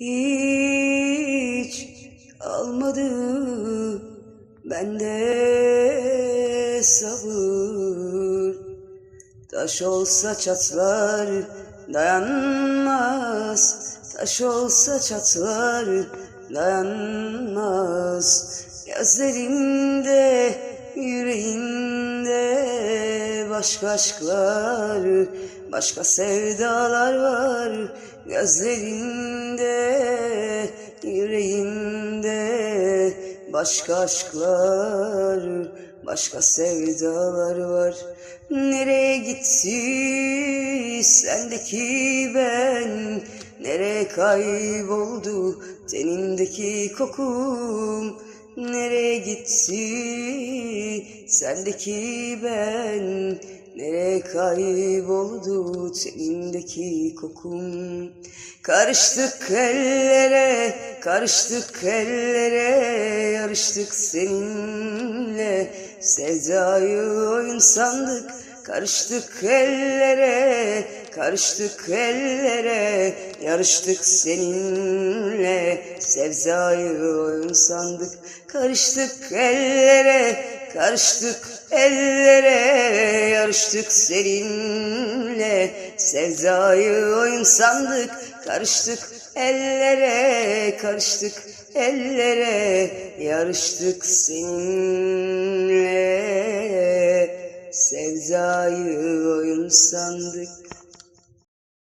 hiç almadı bende sabır. Taş olsa çatlar dayanmaz. Taş olsa çatlar dayanmaz. Gözlerinde yüreğinde başka aşklar Başka sevdalar var. Gözlerinde Başka aşklar Başka sevdalar var. Nereye gitti sendeki ben Nereye kayboldu? Tenindeki kokum Nereye gitti? Sendeki ben Nereye kayboldu? Tenindeki kokum Karıştık ellere, karıştık ellere Yarıştık seninle. Sevdayı oyun sandık Karıştık ellere, karıştık ellere Yarıştık seninle. Sevdayı oyun sandık Karıştık ellere, karıştık ellere Yarıştık seninle. Sevdayı oyun sandık Karıştık ellere, karıştık ellere Yarıştık seninle. Sevdayı oyun sandık